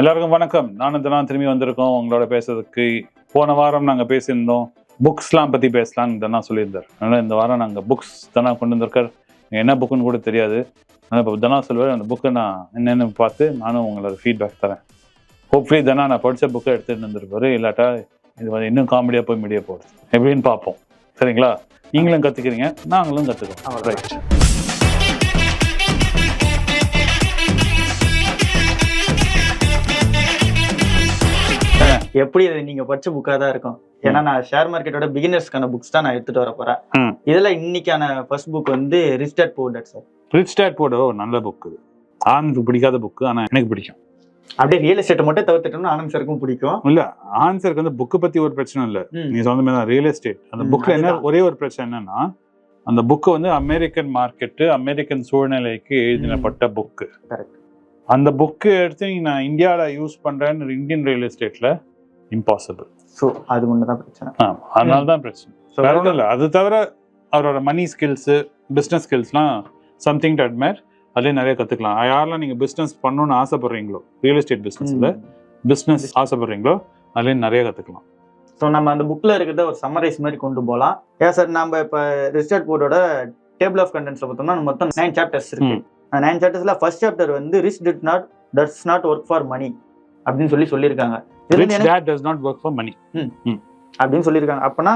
எல்லாருக்கும் வணக்கம். நானும் தினம் திரும்பி வந்திருக்கோம். உங்களோட பேசுறதுக்கு போன வாரம் நாங்கள் பேசியிருந்தோம். புக்ஸ்லாம் பற்றி பேசலாம்னு தினா சொல்லியிருந்தார். அதனால் இந்த வாரம் நாங்கள் புக்ஸ் தினா கொண்டு வந்திருக்கார். என்ன புக்குன்னு கூட தெரியாது. ஆனால் இப்போ தினா சொல்லுவார் அந்த புக்கை நான் என்னென்னு பார்த்து நானும் உங்களோட ஃபீட்பேக் தரேன். ஹோப்ஃபுல்லி தினா நான் படித்த புக்கை எடுத்துகிட்டு வந்திருப்பாரு. இல்லாட்டா இது வந்து இன்னும் காமெடியாக போய் மீடியா போகுது எப்படின்னு பார்ப்போம். சரிங்களா? நீங்களும் கற்றுக்கிறீங்க நாங்களும் கற்றுக்கிறோம். ரைட் எப்படி இது நீங்க படிச்ச புக்கா தான் இருக்கும்? ஏன்னா நான் ஷேர் மார்க்கெட்டோட பிகினர்ஸ்க்கான புக்ஸ் தான் நான் எடுத்துட்டு வர போறேன். இதுல இன்னைக்கான ஃபர்ஸ்ட் புக் வந்து rich dad poor dad sir rich dad ஒரு நல்ல புக்கு ஆணுக்கு பிடிக்காத புக்கு ஆனால் எனக்கு பிடிக்கும். அப்படியே ரியல் எஸ்டேட்டை மட்டும் தவிர்த்துட்டோம்னா ஆனந்த் சருக்கும் பிடிக்கும். இல்ல ஆன்சருக்கு வந்து புக்கு பத்தி ஒரு பிரச்சனை இல்ல. நீ சொன்ன மாதிரி ரியல் எஸ்டேட் அந்த புக்ல என்ன. ஒரே ஒரு பிரச்சனை என்னன்னா அந்த புக்கு வந்து அமெரிக்கன் மார்க்கெட்டு அமெரிக்கன் சூழ்நிலைக்கு எழுதினப்பட்ட புக்கு. அந்த புக்கு எடுத்து நான் இந்தியாவில் யூஸ் பண்றேன்னு இந்தியன் ரியல் எஸ்டேட்ல இம்பாசிபிள் ஸோ அது ஒன்று தான் பிரச்சனை. அதனால தான் பிரச்சனை. வேற ஒன்றும் இல்லை. அது தவிர அவரோட மணி ஸ்கில்ஸு பிஸ்னஸ் ஸ்கில்ஸ்லாம் சம்திங் டு அட்மேர் அதுலேயே நிறைய கற்றுக்கலாம் யாரெல்லாம் நீங்கள் பிஸ்னஸ் பண்ணணும்னு ஆசைப்படுறீங்களோ ரியல் எஸ்டேட் பிஸ்னஸில். பிஸ்னஸ் ஆசைப்படுறீங்களோ அதுலேயே நிறைய கற்றுக்கலாம் ஸோ நம்ம அந்த புக்ல இருக்கிறத ஒரு சம்மரைஸ் மாதிரி கொண்டு போகலாம் ஏன் சார் நம்ம இப்போ ரிஸ்டர்ட் போர்டோட டேபிள் ஆஃப் கண்டென்ட்ஸ்ல பார்த்தோம்னா மொத்தம் நைன் சாப்டர்ஸ் இருக்கு. நைன் சாப்டர்ஸ்ல ஃபர்ஸ்ட் சாப்டர் வந்து rich did not does not work for money அப்படின்னு சொல்லி சொல்லியிருக்காங்க. இருந்து dad does not work for money அப்படின்னு சொல்லியிருக்காங்க. அப்பனா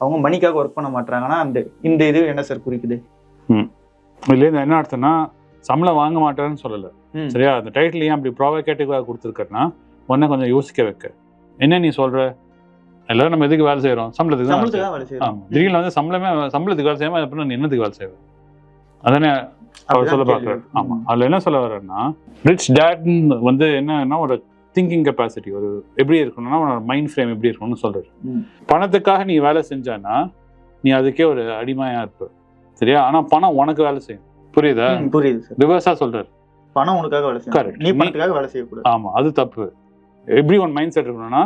அவங்க மணிக்காக ஒர்க் பண்ண மாட்டாங்கன்னா அந்த இந்த இது என்ன சார் குறிக்குது? இதுல என்ன அர்த்தம்னா சம்பளம் வாங்க மாட்டேன்னு சொல்லல. சரியா? அந்த டைட்டில் ஏன் அப்படி ப்ரோவோகேட்டிவாக கொடுத்துருக்கேன்னா உன்னை கொஞ்சம் யோசிக்க வைக்க. என்ன நீ சொல்ற? எல்லாரும் நம்ம எதுக்கு வேலை செய்யறோம் சம்பளத்துக்கு தான் வேலை செய்யறோம் திடீர்னு வந்து சம்பளமே சம்பளத்துக்கு வேலை செய்யாம அப்புறம் நீ என்னத்துக்கு வேலை செய்வ? அதானே அவர் சொல்ல. பார்க்குறாரு. ஆமா. அதுல என்ன சொல்ல வர்றேன்னா ரிச் டேட்னு வந்து என்னன்னா ஒரு திங்கிங் கெப்பாசிட்டி ஒரு எப்படி இருக்கணும்னா உன்னோட மைண்ட் ஃப்ரேம் எப்படி இருக்கணும்னு சொல்றாரு ம். பணத்துக்காக நீ வேலை செஞ்சானா நீ அதுக்கே ஒரு அடிமையா இருப்ப. சரியா? ஆனா பணம் உனக்கு வேலை செய்யும். புரியுதா? புரியுது சார் ரிவர்ஸா சொல்றாரு. பணம் உனக்காக வேலை. செய்யணும் நீ பணத்துக்காக வேலை செய்யக்கூடாது. ஆமா அது தப்பு. எப்படி உன் மைண்ட் செட் இருக்கணும்னா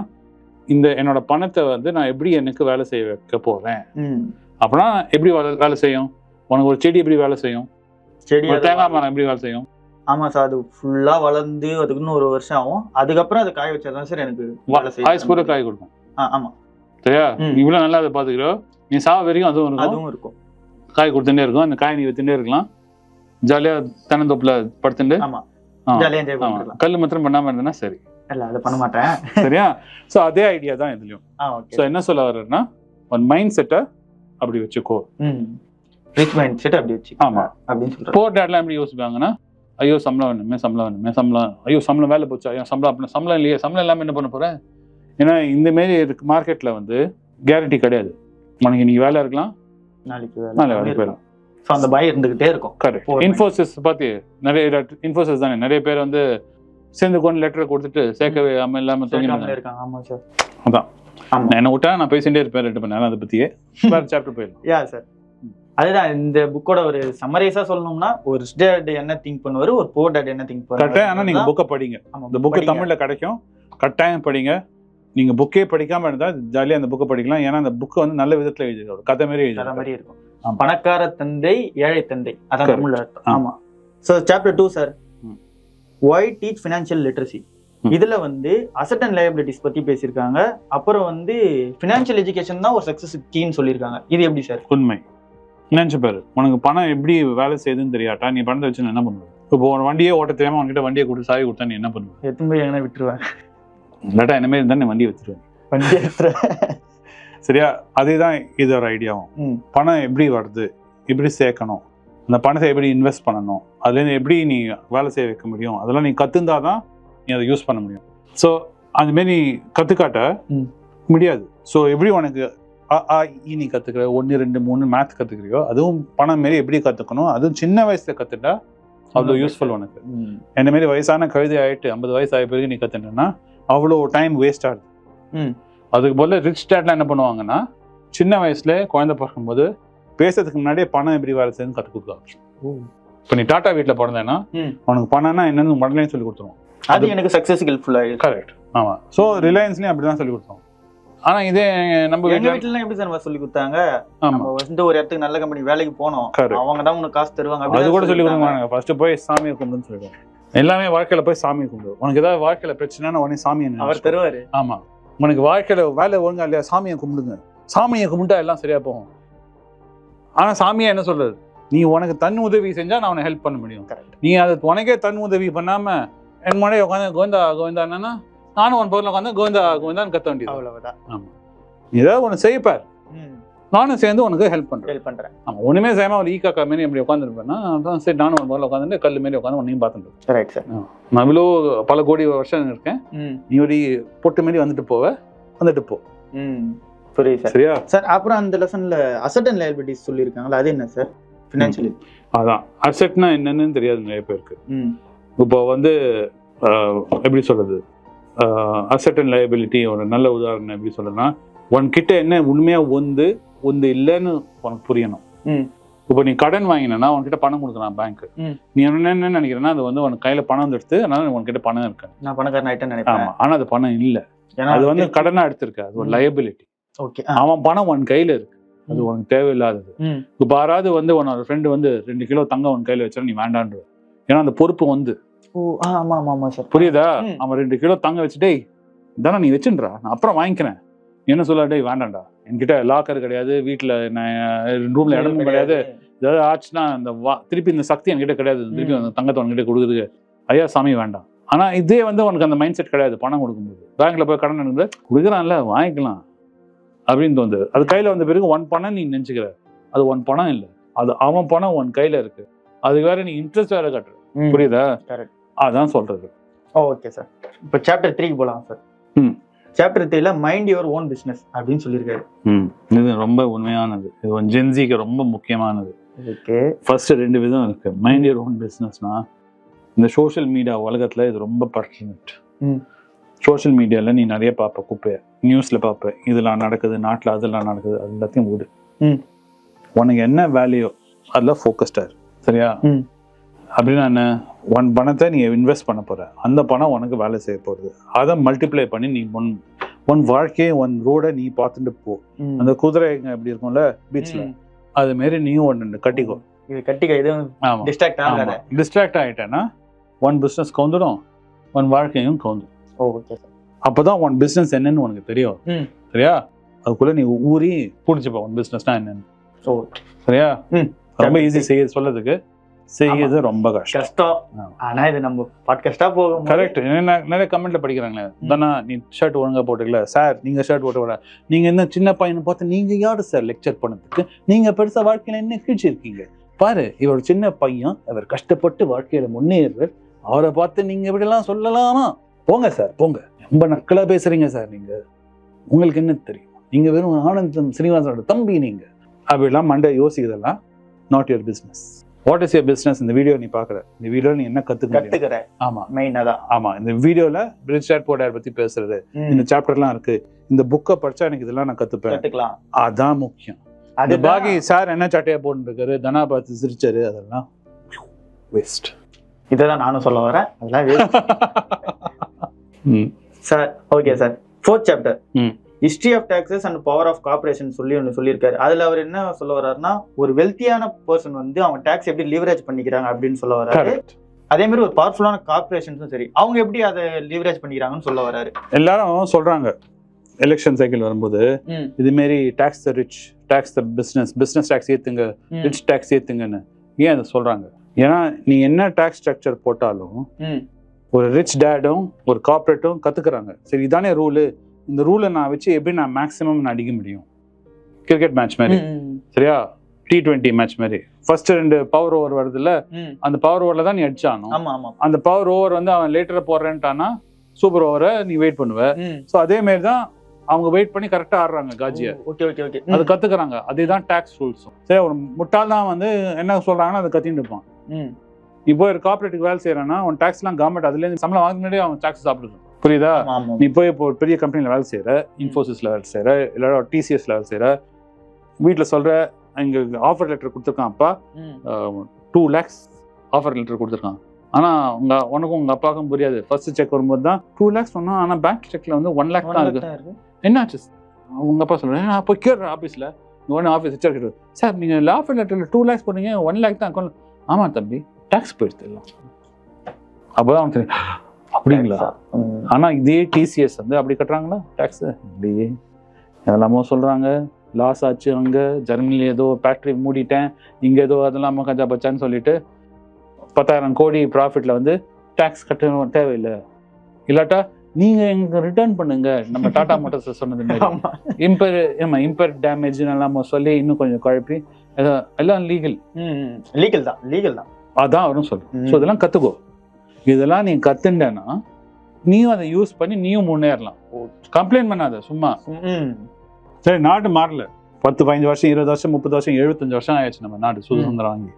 இந்த என்னோட பணத்தை வந்து நான் எப்படி எனக்கு வேலை செய்ய வைக்க போறேன்? ம். அப்படின்னா எப்படி வேலை வேலை செய்யும்? உனக்கு ஒரு செடி எப்படி வேலை செய்யும்? செடி ஒரு தேங்காய் மரம் எப்படி வேலை செய்யும்? ஆமா சார் அது ஃபுல்லா வளர்ந்து அதுக்கு இன்னும் ஒரு வருஷம் ஆகும். அதுக்கப்புறம் அது காய வச்சாதான் சார் எனக்கு வேலை செய்ய ஆயுஸ் பூரா காய் கொடுக்கும். ஆ, ஆமா. சரியா? இவ்வளவு நல்லா அதை பாத்துக்கிறோ நீ சாவ வரைக்கும் அதுவும் இருக்கும். அதுவும் இருக்கும். காய் கொடுத்துட்டே இருக்கும். அந்த காய் நீ வித்துட்டே இருக்கலாம். ஜாலியா தென்னந்தோப்புல படுத்துட்டு ஆமா. ஆ, ஜாலியா என்ஜாய் ஆமா. பண்ணிக்கலாம். கல் மாத்திரம் பண்ணாம இருந்தனா சரி. இல்ல அதை பண்ண மாட்டேன். சரியா? சோ அதே ஐடியா தான் இதுலயும். சோ என்ன சொல்ல வர்றேன்னா உன் மைண்ட் செட்டை அப்படி வச்சுக்கோ. ரிச் மைண்ட் செட் அப்படி வச்சு ஆமா. அப்படின்னு சொல்றேன். போர் டேட்லாம் எப்படி யோசிப்பாங்கன்னா ஐயோ சம்பளம் வேணுமே சம்பளம் வேணுமே சம்பளம். ஐயோ சம்பளம் வேலை போச்சு? ஐயோ சம்பளம் அப்படின்னா சம்பளம் இல்லையே சம்பளம் இல்லாம என்ன பண்ண போறேன் ஏன்னா இந்த மாரி இருக்கு மார்க்கெட்ல வந்து கேரண்டி கிடையாது. உனக்கு இன்னைக்கு வேலை இருக்கலாம் நாளைக்கு நாளை வேலை வேலை போயிடும் ஸோ அந்த பயம் இருந்துகிட்டே இருக்கும். கரெக்ட் இன்ஃபோசிஸ் பார்த்து நிறைய இன்ஃபோசிஸ் தானே? நிறைய பேர் வந்து சேர்ந்து கொண்டு லெட்டர் கொடுத்துட்டு சேர்க்கவே இல்லாம இல்லாம சேர்க்காமலே தூங்கினாங்க இருக்காங்க. ஆமா சார் அதான். என்ன விட்டா நான் பேசிட்டே இருப்பேன் ரெண்டு மணி நேரம் அதை பத்தியே. வேற சாப்டர் போயிடலாம். யா சார் அதுதான் இந்த புக்கோட ஒரு சம்மரைஸா சொல்லணும்னா ஒரு ஸ்டேட் என்ன திங்க் பண்ணுவாரு ஒரு போர் டேட் என்ன திங்க் கரெக்டாக ஆனா நீங்க புக்கை படிங்க. இந்த புக்கு தமிழ் தமிழ்ல கிடைக்கும். கட்டாயம் படிங்க. நீங்க புக்கே படிக்காம இருந்தா ஜாலியா அந்த புக்கை படிக்கலாம். ஏன்னா அந்த புக்கு வந்து நல்ல விதத்துல எழுதிருக்காரு கதை மாதிரி எழுதிருக்காரு மாதிரி இருக்கும். பணக்கார தந்தை ஏழை தந்தை. அதான். ஆ. ஆமா. So chapter two sir. Why teach financial literacy. இதுல வந்து அசட் அண்ட் லைபிலிட்டிஸ் பத்தி பேசியிருக்காங்க. அப்புறம் வந்து ஃபினான்ஷியல் எஜுகேஷன் தான் ஒரு சக்சஸ் கீன்னு சொல்லியிருக்காங்க. இது எப்படி சார் உண்மை. நினைச்சு பாரு. உனக்கு பணம் எப்படி வேலை செய்யுதுன்னு தெரியாட்டா? நீ பணத்தை வச்சு என்ன பண்ணுவ இப்போ ஒரு வண்டியே ஓட்ட தெரியாம உன்கிட்ட வண்டியை கொடுத்து சாவி கொடுத்தா நீ என்ன பண்ணுவ எத்தனை போய் எங்கன்னா விட்டுருவேன் இல்லாட்டா மாதிரி இருந்தா நீ வண்டியை வச்சிருவேன். வண்டி எடுத்துருவேன் சரியா? அதேதான் இதோட ஐடியாவும். ம். பணம் எப்படி வருது? எப்படி சேர்க்கணும்? அந்த பணத்தை எப்படி இன்வெஸ்ட் பண்ணணும்? அதுலேருந்து எப்படி நீ வேலை செய்ய வைக்க முடியும்? அதெல்லாம் நீ கற்றுந்தாதான் நீ அதை யூஸ் பண்ண முடியும். ஸோ அதுமாரி கற்றுக்காட்ட ம். முடியாது. ஸோ எப்படி உனக்கு ஆ, நீ கற்றுக்கிற ஒன்று ரெண்டு மூணு மேத் கற்றுக்கிறியோ அதுவும் பணம் மாரி எப்படி கற்றுக்கணும் அதுவும் சின்ன வயசில் கற்றுட்டா அவ்வளோ யூஸ்ஃபுல் உனக்கு. என்ன மாரி வயசான கழுதை ஆயிட்டு ஐம்பது வயசு ஆய பிறகு நீ கற்றுட்டேன்னா அவ்வளோ டைம் வேஸ்ட் ஆகுது. அதுக்கு பதிலா ரிச் டேட்லாம் என்ன பண்ணுவாங்கன்னா சின்ன வயசுல குழந்தை பிறக்கும்போது பேசுறதுக்கு முன்னாடியே பணம் எப்படி வேலை செய்யுதுன்னு கற்றுக் கொடுக்குறாங்க இப்போ நீ டாட்டா வீட்டில் பிறந்தேன்னா. உனக்கு பணம்னா என்னன்னு உடனே சொல்லி கொடுத்துருவோம் அது எனக்கு சக்சஸ் ஹெல்ப்ஃபுல் ஆயிடுச்சு. கரெக்ட் ஆமா. ஸோ ரிலையன்ஸ்லயும் அப்படிதான் சொல்லி கொடுத்தோம். ஆனா இதே நம்ம எங்க வீட்டில் எப்படி சார் சொல்லி கொடுத்தாங்க? நம்ம வந்து ஒரு இடத்துக்கு நல்ல கம்பெனி வேலைக்கு போனோம். அவங்க தான் உனக்கு காசு தருவாங்க அது கூட சொல்லி. கொடுங்க. ஃபர்ஸ்ட் போய் சாமியை கும்பிடுன்னு சொல்லிடுவோம். எல்லாமே வாழ்க்கையில போய் சாமி கும்பிடு உனக்கு ஏதாவது வாழ்க்கையில பிரச்சனைனா உடனே சாமியை அவர். தருவாரு. ஆமா. உனக்கு வாழ்க்கையில வேலை ஒழுங்கா இல்லையா சாமியை கும்பிடுங்க. சாமியை கும்பிட்டா எல்லாம் சரியா போகும். ஆனா சாமியா என்ன சொல்றது நீ உனக்கு தன் உதவி செஞ்சா நான் உனக்கு ஹெல்ப் பண்ண முடியும். நீ அது உனக்கே தன் உதவி பண்ணாம என் முன்னாடி உட்காந்து கோவிந்தா கோவிந்தா என்னன்னா நானும் உன் பொருள் உட்காந்து கோவிந்தா கோவிந்தான்னு கத்த வேண்டியது. அவ்வளவுதான். நீ ஏதாவது ஒன்று செய்ப்பார் நானும் சேர்ந்து உனக்கு ஹெல்ப் பண்றேன். ஹெல்ப் பண்றேன். ஆமா ஒண்ணுமே செய்யாம ஒரு ஈக்காக்கா மாரி எப்படி உட்காந்துருப்பேன்னா அதான் சரி நானும் ஒரு முதல்ல உட்காந்துட்டு கல் மாரி உட்காந்து உன்னையும் பார்த்துட்டு ரைட் சார் நான் இவ்வளோ பல கோடி வருஷம் இருக்கேன். நீ ஒரு பொட்டு மாரி வந்துட்டு போவ வந்துட்டு போ. ம். புரியுது சார் சரியா? சார் அப்புறம் அந்த லெசன்ல அசட் அண்ட் லைபிலிட்டிஸ் சொல்லியிருக்காங்களா அது என்ன சார் ஃபினான்ஷியலி அதான். அசெட்னா என்னன்னு தெரியாது நிறைய பேருக்கு. இப்போ வந்து எப்படி சொல்றது? அசெட் அண்ட் லைபிலிட்டி ஒரு நல்ல உதாரணம் எப்படி சொல்றதுன்னா உன்கிட்ட என்ன உண்மையா ஒந்து ஒந்து இல்லைன்னு உனக்கு புரியணும். இப்போ நீ கடன் வாங்கினா உன்கிட்ட பணம் கொடுக்குறான் பேங்க். நீ என்ன என்ன நினைக்கிறேன்னா அது வந்து உனக்கு கையில பணம் எடுத்து அதனால உன்கிட்ட பணம் இருக்கு. நான் பணக்காரன் ஆயிட்டேன்னு ஆமா ஆனா அது பணம் இல்ல. ஏன்னா அது வந்து கடனா எடுத்திருக்க அது ஒரு. லயபிலிட்டி ஓகே அவன் பணம் உன் கையில இருக்கு. அது. உனக்கு தேவையில்லாதது. இப்போ யாராவது வந்து உன்னோட ஃப்ரெண்டு வந்து ரெண்டு கிலோ தங்கம் உன் கையில வச்சா நீ வேண்டான்ற ஏன்னா அந்த பொறுப்பு வந்து. ஆமா ஆமா ஆமா சார் புரியுதா. அவன் ரெண்டு கிலோ தங்கம் வச்சு டேய் தானே நீ வச்சுன்றா? நான் அப்புறம் வாங்கிக்கிறேன். என்ன சொல்ல டேய் வேண்டாம்டா. என்கிட்ட லாக்கர் கிடையாது வீட்டுல நான் ரூம்ல இடமும் கிடையாது. ஏதாவது ஆச்சுன்னா அந்த வா திருப்பி இந்த சக்தி என்கிட்ட கிடையாது. திருப்பி. அந்த தங்கத்தை உன்கிட்ட கொடுக்குறது ஐயா சாமி வேண்டாம். ஆனா இதே வந்து உனக்கு அந்த மைண்ட் செட் கிடையாது பணம் கொடுக்கும்போது. பேங்க்ல போய் கடன் எடுத்து கொடுக்குறான்ல வாங்கிக்கலாம். அப்படின்னு தோணுது. அது கையில வந்த பிறகு ஒன் பணம் நீ நினைச்சுக்கிற. அது ஒன் பணம் இல்லை. அது அவன் பணம் உன் கையில இருக்கு. அதுக்கு வேற நீ இன்ட்ரெஸ்ட் வேற கட்டுற. புரியுதா. அதான் சொல்றது. ஓகே சார் இப்போ சாப்டர் த்ரீக்கு போகலாம் சார் ம். சாப்டர் த்ரீல மைண்ட் யுவர் ஓன் பிஸ்னஸ் அப்படின்னு சொல்லியிருக்காரு. ம். இது ரொம்ப உண்மையானது. இது ஜென்சிக்கு ரொம்ப முக்கியமானது. ஓகே ஃபர்ஸ்ட் ரெண்டு விதம் இருக்கு. மைண்ட் யூர் ஓன் பிஸ்னஸ்னா இந்த சோஷியல் மீடியா உலகத்துல இது ரொம்ப பர்சனட் ம். சோஷியல் மீடியால நீ நிறைய பார்ப்ப குப்பைய. நியூஸ்ல பார்ப்ப இதெல்லாம் நடக்குது நாட்டுல அதெல்லாம் நடக்குது அது எல்லாத்தையும் விடு ம். உனக்கு என்ன வேல்யூ அதுல ஃபோக்கஸ்டா இரு. சரியா? ம். அப்படின்னா என்ன ஒன் பணத்தை நீ இன்வெஸ்ட் பண்ண போற. அந்த பணம் உனக்கு வேலை செய்ய போறது. அதை மல்டிப்ளை பண்ணி நீ ஒன் உன் வாழ்க்கையை உன் ரோட நீ பார்த்துட்டு போ. அந்த குதிரை எப்படி இருக்கும்ல பீச்ல அது மாரி நீயும் ஒன்று கட்டிக்கோ. இது கட்டிக்க ஆமா. டிஸ்ட்ராக்ட் ஆகாத. டிஸ்ட்ராக்ட் ஆயிட்டேன்னா ஒன் பிஸ்னஸ் கவுந்துடும் உன் வாழ்க்கையும் கவுந்துடும். ஓகே சார் அப்பதான் உன் பிஸ்னஸ் என்னன்னு உனக்கு தெரியும். சரியா? அதுக்குள்ள நீ ஊறி புடிச்சுப்ப உன் பிஸ்னஸ்னா என்னன்னு. சரியா. ரொம்ப ஈஸி செய்ய சொல்லதுக்கு செய்யறது ரொம்ப கஷ்டம். கஷ்டம். ஆனா இது நம்ம பாட்காஸ்டா போகும் கரெக்ட் நிறைய கமெண்ட்ல படிக்கிறாங்களே. தானா நீ ஷர்ட் ஒழுங்கா போட்டுக்கல. சார் நீங்க ஷர்ட் போட்டு விட நீங்க என்ன சின்ன பையனை பார்த்து நீங்க யாரு சார் லெக்சர் பண்ணதுக்கு? நீங்க பெருசா வாழ்க்கையில என்ன கீழ்ச்சி இருக்கீங்க பாரு இவர் சின்ன பையன் அவர் கஷ்டப்பட்டு வாழ்க்கையில முன்னேறுவர் அவரை பார்த்து நீங்க இப்படி எல்லாம் சொல்லலாமா? போங்க சார் போங்க. ரொம்ப நக்கலா பேசுறீங்க சார் நீங்க. உங்களுக்கு என்ன தெரியும்? நீங்க வெறும் ஆனந்தம் ஸ்ரீனிவாசனோட தம்பி நீங்க. அப்படிலாம் மண்டை யோசிக்கிறதெல்லாம் not your business what is your business இந்த வீடியோ நீ பாக்குற இந்த வீடியோ நீ என்ன முடியும்? கத்துக்கிறேன் ஆமா. மெயின் அதான். ஆமா. இந்த வீடியோல பிரிட்ஜ் சாட் போர்டர் பத்தி பேசுறது. இந்த சாப்டர்லாம் இருக்கு. இந்த புக்கை படிச்சா எனக்கு இதெல்லாம் நான் கத்துப்பேன். கத்துக்கலாம். அதான் முக்கியம். அது பாகி சார் என்ன சட்டையா போட்டுருக்காரு? தனா பார்த்து சிரிச்சாரு. அதெல்லாம் வேஸ்ட் இதான் நானும் சொல்ல வரேன். அதெல்லாம் sir okay sir fourth chapter. History of taxes and power of corporation சொல்லி ஒன்று சொல்லியிருக்காரு. அதுல அவர் என்ன சொல்ல வர்றாருன்னா ஒரு வெல்த்தியான பர்சன் வந்து அவங்க டாக்ஸ் எப்படி லீவரேஜ் பண்ணிக்கிறாங்க அப்படின்னு சொல்ல வர்றாரு. அதே மாதிரி ஒரு பவர்ஃபுல்லான கார்பரேஷன்ஸும் சரி அவங்க எப்படி அதை லீவரேஜ் பண்ணிக்கிறாங்கன்னு சொல்ல வர்றாரு. எல்லாரும் சொல்றாங்க. எலெக்ஷன் சைக்கிள் வரும்போது. இது மாரி tax the rich tax the business business tax ஏத்துங்க ம். ரிச் டாக்ஸ் ஏத்துங்கன்னு ஏன் அதை சொல்றாங்க? ஏன்னா நீ என்ன டாக்ஸ் ஸ்ட்ரக்சர் போட்டாலும். ஒரு ரிச் டேடும் ஒரு கார்பரேட்டும் கத்துக்கிறாங்க. சரி இதானே ரூலு இந்த ரூலை நான் வச்சு எப்படி நான் மேக்ஸிமம் நான் அடிக்க முடியும்? கிரிக்கெட் மேட்ச் மாதிரி. சரியா? டி டுவெண்ட்டி மேட்ச் மாதிரி. ஃபர்ஸ்ட் ரெண்டு பவர் ஓவர் வருதுல்ல. அந்த பவர் ஓவர்ல தான் நீ அடிச்சானோ ஆமா ஆமா. அந்த பவர் ஓவர் வந்து அவன் லேட்டரா போடுறேன்ட்டானா சூப்பர் ஓவரை நீ வெயிட் பண்ணுவ. ஸோ அதே மாதிரி தான் அவங்க வெயிட் பண்ணி கரெக்டா ஆடுறாங்க காஜியை. ஓகே ஓகே ஓகே அது கத்துக்கிறாங்க. அதுதான் டாக்ஸ் ரூல்ஸும் சரி ஒரு முட்டாள் தான் வந்து என்ன சொல்றாங்கன்னா அதை கத்திட்டு இருப்பான். போய் ஒரு கார்பரேட்டுக்கு வேலை செய்யறான்னா உன் டாக்ஸ்லாம் கவர்மெண்ட் அதுல இருந்து சம்பளம் வாங்க முன்னாடியே அவன் டாக்ஸ் சாப்பிடுறான் புரியுதா? நீ போய் இப்போ ஒரு பெரிய கம்பெனியில் வேலை செய்யற இன்ஃபோசிஸ்ல வேலை செய்யற இல்லை டிசிஎஸ்ல வேலை செய்யற வீட்டில் சொல்ற இங்க ஆஃபர் லெட்டர் கொடுத்துருக்கான் அப்பா. டூ லேக்ஸ் ஆஃபர் லெட்டர் கொடுத்துருக்கான். ஆனா உங்க உனக்கும் உங்க அப்பாவுக்கும் புரியாது. ஃபர்ஸ்ட் செக் வரும்போது தான் டூ லேக்ஸ் சொன்னா ஆனா பேங்க் செக்ல வந்து ஒன் லேக் தான் இருக்கு. தான் இருக்கு. என்னாச்சு? உங்க அப்பா சொல்றேன் நான் போய் கேட்குறேன் ஆஃபீஸில் ஒன்று ஆஃபீஸ் ஹெச்ஆர் கேட்டு சார் நீங்கள் ஆஃபர் லெட்டரில் டூ லேக்ஸ் போடுறீங்க ஒன் லேக் தான் அக்கௌண்ட் ஆமாம் தம்பி டேக்ஸ் போயிடுது எல்லாம். அப்பதான் அவனுக்கு தெரியும், அப்படிங்களா ம். ஆனா இதே டிசிஎஸ் வந்து அப்படி கட்டுறாங்களா? டேக்ஸ் இல்லையே அதெல்லாமோ சொல்றாங்க. லாஸ் ஆச்சு அங்க. ஜெர்மனில ஏதோ ஃபேக்டரி மூடிட்டேன். இங்க ஏதோ அதெல்லாம் கஜா பச்சான்னு சொல்லிட்டு பத்தாயிரம் கோடி ப்ராஃபிட்ல வந்து டேக்ஸ் கட்ட தேவையில்லை. இல்லாட்டா நீங்க எங்க ரிட்டர்ன் பண்ணுங்க. நம்ம டாடா மோட்டார்ஸ் சொன்னது மாதிரி. இம்பர் ஆமா இம்பர் டேமேஜ் எல்லாம் சொல்லி இன்னும் கொஞ்சம் குழப்பி எல்லாம் எல்லாம் லீகல் லீகல் தான். லீகல் தான். அதான் அவரும் ம். ஸோ இதெல்லாம் கத்துக்கோ. இதெல்லாம் நீ கத்துண்டேன்னா நீயும் அதை யூஸ் பண்ணி நீயும் முன்னேறலாம். கம்ப்ளைண்ட் பண்ணாத சும்மா. ம். சரி நாடு மாறல. பத்து பதினஞ்சு வருஷம் இருபது வருஷம் முப்பது வருஷம் எழுபத்தஞ்சு வருஷம் ஆயிடுச்சு நம்ம நாடு சுதந்திரம் வாங்கி.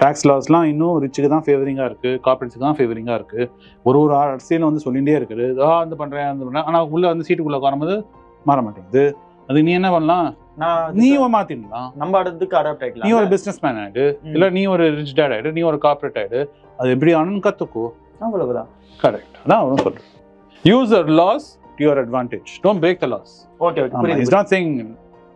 டாக்ஸ் லாஸ்லாம் இன்னும் ரிச்சுக்கு தான் ஃபேவரிங்காக இருக்கு கார்பரேட்ஸுக்கு தான் ஃபேவரிங்காக இருக்கு. ஒரு ஒரு அரசியலும் வந்து சொல்லிகிட்டே இருக்குது. ஆ அந்த பண்றேன் அந்த பண்றேன். ஆனால் உள்ள வந்து சீட்டுக்குள்ள உட்காரும்போது மாற மாட்டேங்குது. அது நீ என்ன பண்ணலாம்? நான் நீ மாத்திடலாம். நம்ம அடுத்துக்கு அடாப்ட் நீ ஒரு பிசினஸ் மேன் ஆயிடு. இல்ல நீ ஒரு ரிச் டேட் ஆயிடு நீ ஒரு கார்பரேட் ஆயிடு. அது எப்படி ஆனு கத்துக்கோ. அவ்வளவுதான். கரெக்ட் அதான் அவரும் சொல்றேன். Use your laws to your advantage don't break the laws okay okay it's not saying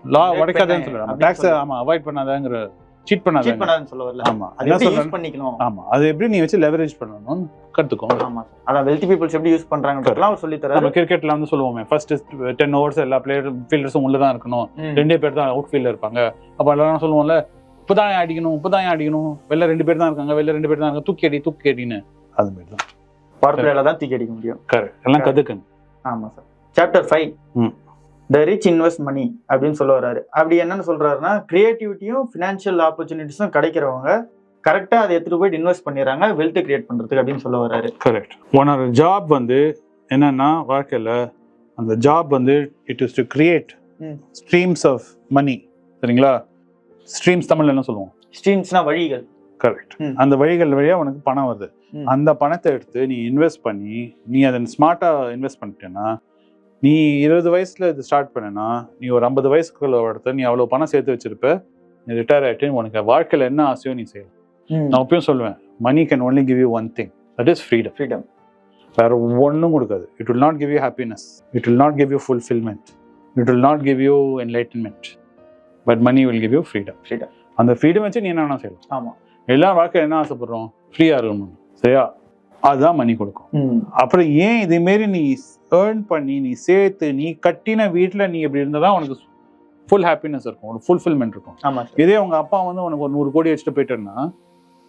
law உடைக்காதேன்னு சொல்றேன். டாக்ஸ். ஆமா அவாய்ட் பண்ணாதங்கிற சீட் பண்ணாதுன்னு சொல்ல வரல. ஆமா அது என்ன எப்படி யூஸ் பண்ணிக்கணும் ஆமா அது எப்படி நீ வச்சு லெவரேஜ் பண்ணணும்னு கத்துக்கோ ஆமா அதான் வெல்தி பீப்புள்ஸ் எப்படி யூஸ் பண்றாங்கன்றதெல்லாம் சொல்லி நம்ம தராரு கிரிக்கெட்ல வந்து சொல்லுவோமே ஃபர்ஸ்ட் டென் ஓவர்ஸ் எல்லா பிளேயர் ஃபீல்டர்ஸும் உள்ள தான் இருக்கணும். ரெண்டே பேர் தான் அவுட் ஃபீல்ட்ல இருப்பாங்க. அப்ப எல்லாரும் சொல்லுவோம்ல இப்பதான் அடிக்கணும் இப்பதான் அடிக்கணும். வெளில ரெண்டு பேர் தான் இருக்காங்க வெளில ரெண்டு பேர் தான் இருக்காங்க. தூக்கி அடி தூக்கி அடின்னு. அது மாதிரி தான். பிளேல தான் தூக்கி அடிக்க முடியும். கரெக்ட் எல்லாம் கத்துக்கங்க ஆமா sir chapter five. The rich invest money அப்படின்னு சொல்ல வர்றாரு. அப்படி என்னன்னு சொல்றாருன்னா கிரியேட்டிவிட்டியும் ஃபினான்ஷியல் ஆப்பர்ச்சுனிட்டிஸும் கிடைக்கிறவங்க கரெக்டா அதை எடுத்துட்டு போயிட்டு இன்வெஸ்ட் பண்ணிடுறாங்க வெல்த் கிரியேட் பண்றதுக்கு அப்படின்னு சொல்ல வர்றாரு. கரெக்ட் உன்னோட ஜாப் வந்து என்னன்னா வாழ்க்கையில அந்த ஜாப் வந்து it is to create. Streams of money சரிங்களா? ஸ்ட்ரீம்ஸ் தமிழ்ல என்ன சொல்லுவோம்? ஸ்ட்ரீம்ஸ்னா வழிகள். கரெக்ட். அந்த வழிகள் வழியா உனக்கு பணம் வருது. அந்த பணத்தை எடுத்து நீ இன்வெஸ்ட் பண்ணி நீ அதை ஸ்மார்ட்டா இன்வெஸ்ட் பண்ணிட்டேன்னா நீ இருபது வயசுல இது ஸ்டார்ட் பண்ணனா நீ ஒரு ஐம்பது வயசுக்குள்ள இடத்த நீ அவ்வளவு பணம் சேர்த்து வச்சிருப்ப நீ ரிட்டையர் ஆயிட்டு உனக்கு வாழ்க்கையில என்ன ஆசையோ நீ செய்யலாம். நான் அப்பயும் சொல்லுவேன் money can only give you one thing that is freedom freedom வேற ஒன்றும் கொடுக்காது. It will not give you happiness it will not give you fulfilment it will not give you enlightenment but money will give you freedom freedom அந்த freedom வச்சு நீ என்ன வேணா செய்யலாம். ஆமா. எல்லா வாழ்க்கை என்ன ஆசைப்படுறோம்? ஃப்ரீயா இருக்கணும். சரியா? அதுதான் மணி கொடுக்கும். அப்புறம் ஏன் இதே மாரி நீ ஏர்ன் பண்ணி நீ சேர்த்து நீ கட்டின வீட்டில் நீ இப்படி இருந்தால் தான் உனக்கு ஃபுல் ஹாப்பினஸ் இருக்கும். ஒரு ஃபுல்ஃபில்மெண்ட் இருக்கும். ஆமா சார். இதே உங்க அப்பா வந்து உனக்கு ஒரு நூறு கோடி வச்சுட்டு போயிட்டேன்னா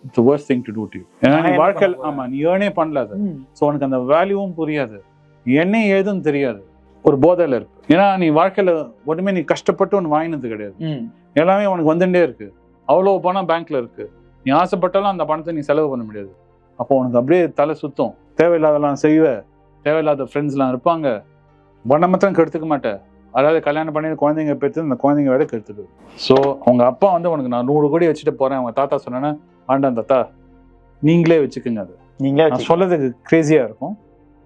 it's worst thing to do to ஏன்னா நீ வாழ்க்கையில் பண்ண போறேன்? ஆமா நீ ஏர்னே பண்ணல அது. ஸோ உனக்கு அந்த வேல்யூவும் புரியாது. என்ன ஏதுன்னு தெரியாது. ஒரு போதையில இருக்கு. ஏன்னா நீ வாழ்க்கையில ஒண்ணுமே நீ கஷ்டப்பட்டு ஒன்று வாங்கினது கிடையாது. எல்லாமே உனக்கு வந்துட்டே இருக்கு. அவ்வளோ பணம் பேங்க்ல இருக்கு. நீ ஆசைப்பட்டாலும் அந்த பணத்தை நீ செலவு பண்ண முடியாது. அப்போ உனக்கு அப்படியே தலை சுத்தம். தேவையில்லாதெல்லாம் செய்வ. தேவையில்லாத ஃப்ரெண்ட்ஸ்லாம் இருப்பாங்க. உன்னை மாத்திரம் கெடுத்துக்க மாட்டேன் அதாவது கல்யாணம் பண்ணி குழந்தைங்க பெற்று அந்த குழந்தைங்க வேற கெடுத்துட்டு ஸோ அவங்க அப்பா வந்து உனக்கு நான் நூறு கோடி வச்சுட்டு போறேன். அவங்க தாத்தா சொன்னேன்னா ஆண்டான் தாத்தா நீங்களே வச்சுக்கோங்க அது. நீங்களே நான் சொல்லதுக்கு கிரேசியா இருக்கும்.